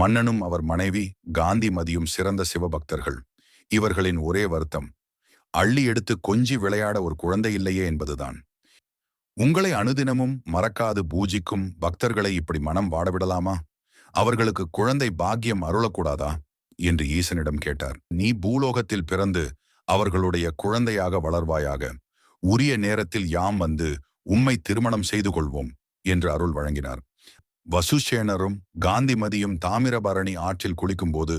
மன்னனும் அவர் மனைவி காந்திமதியும் சிறந்த சிவபக்தர்கள். இவர்களின் ஒரே வருத்தம் அள்ளி எடுத்து கொஞ்சி விளையாட ஒரு குழந்தை இல்லையே என்பதுதான். உங்களை அனுதினமும் மறக்காது பூஜிக்கும் பக்தர்களை இப்படி மனம் வாடவிடலாமா? அவர்களுக்கு குழந்தை பாக்கியம் அருளக்கூடாதா? என்று ஈசனிடம் கேட்டார். நீ பூலோகத்தில் பிறந்து அவர்களுடைய குழந்தையாக வளர்வாயாக உரிய நேரத்தில் யாம் வந்து உம்மை திருமணம் செய்து கொள்வோம் என்று அருள் வழங்கினார். வசுசேனரும் காந்திமதியும் தாமிரபரணி ஆற்றில் குளிக்கும்போது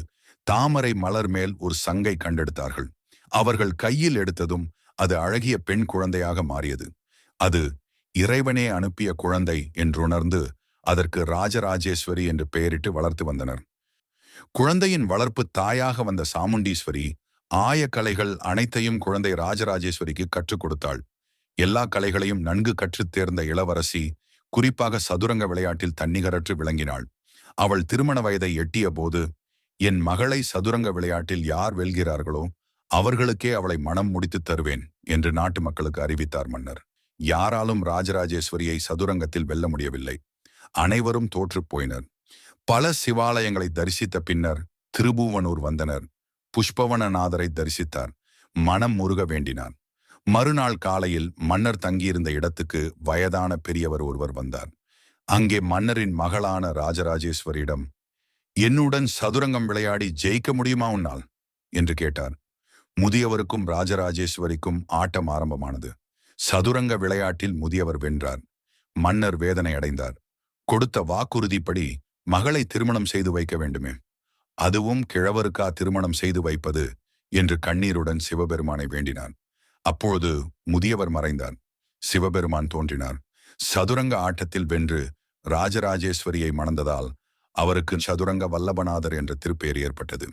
தாமரை மலர் மேல் ஒரு சங்கை கண்டெடுத்தார்கள். அவர்கள் கையில் எடுத்ததும் அது அழகிய பெண் குழந்தையாக மாறியது. அது இறைவனே அனுப்பிய குழந்தை என்றுணர்ந்து அதற்கு ராஜராஜேஸ்வரி என்று பெயரிட்டு வளர்த்து வந்தனர். குழந்தையின் வளர்ப்பு தாயாக வந்த சாமுண்டீஸ்வரி ஆய கலைகள் அனைத்தையும் குழந்தை ராஜராஜேஸ்வரிக்கு கற்றுக் கொடுத்தாள். எல்லா கலைகளையும் நன்கு கற்றுத் தேர்ந்த இளவரசி குறிப்பாக சதுரங்க விளையாட்டில் தன்னிகரற்று விளங்கினாள். அவள் திருமண வயதை எட்டிய போது என் மகளை சதுரங்க விளையாட்டில் யார் வெல்கிறார்களோ அவர்களுக்கே அவளை மனம் முடித்துத் தருவேன் என்று நாட்டு மக்களுக்கு அறிவித்தார் மன்னர். யாராலும் ராஜராஜேஸ்வரியை சதுரங்கத்தில் வெல்ல முடியவில்லை. அனைவரும் தோற்றுப் போயினர். பல சிவாலயங்களை தரிசித்த பின்னர் திருபுவனூர் வந்தனர். புஷ்பவனநாதரை தரிசித்தார். மனம் முருக வேண்டினார் மறுநாள் காலையில் மன்னர் தங்கியிருந்த இடத்துக்கு வயதான பெரியவர் ஒருவர் வந்தார். அங்கே மன்னரின் மகளான ராஜராஜேஸ்வரியிடம் என்னுடன் சதுரங்கம் விளையாடி ஜெயிக்க முடியுமா உன்னால்? என்று கேட்டார். முதியவருக்கும் ராஜராஜேஸ்வரிக்கும் ஆட்டம் ஆரம்பமானது. சதுரங்க விளையாட்டில் முதியவர் வென்றார். மன்னர் வேதனை அடைந்தார். கொடுத்த வாக்குறுதிப்படி மகளை திருமணம் செய்து வைக்க வேண்டுமே. அதுவும் கிழவருக்கா திருமணம் செய்து வைப்பது என்று கண்ணீருடன் சிவபெருமானை வேண்டினார் அப்பொழுது முதியவர் மறைந்தார். சிவபெருமான் தோன்றினார். சதுரங்க ஆட்டத்தில் வென்று ராஜராஜேஸ்வரியை மணந்ததால் அவருக்கு சதுரங்க வல்லபநாதர் என்ற திருப்பெயர் ஏற்பட்டது.